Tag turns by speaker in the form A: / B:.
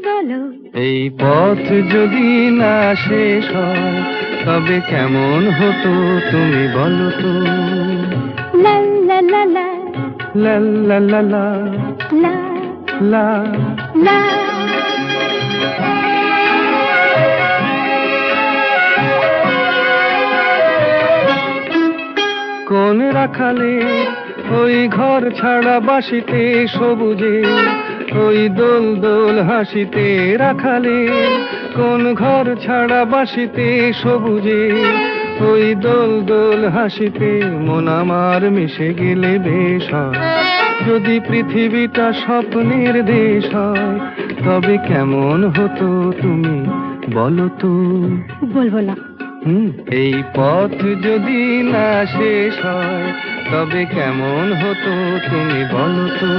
A: বলো
B: এই পথ যদি না শেষ হয় তবে কেমন হতো তুমি বলো তো?
A: লা লা লা লা।
B: লা লা লা লা।
A: লা
B: লা।
A: লা।
B: কোন রাখালে ওই ঘর ছাড়া বাসিতে সবুজে ওই দোল দোল হাসিতে রাখালে কোন ঘর ছাড়া বাসিতে সবুজে ওই দোল দোল হাসিতে মন আমার মিশে গেলে বেশ যদি পৃথিবীটা স্বপ্নের দেশ হয় তবে কেমন হতো তুমি বলো তো?
A: বলব না।
B: এই পথ যদি না শেষ হয় তবে কেমন হতো তুমি বলো তো?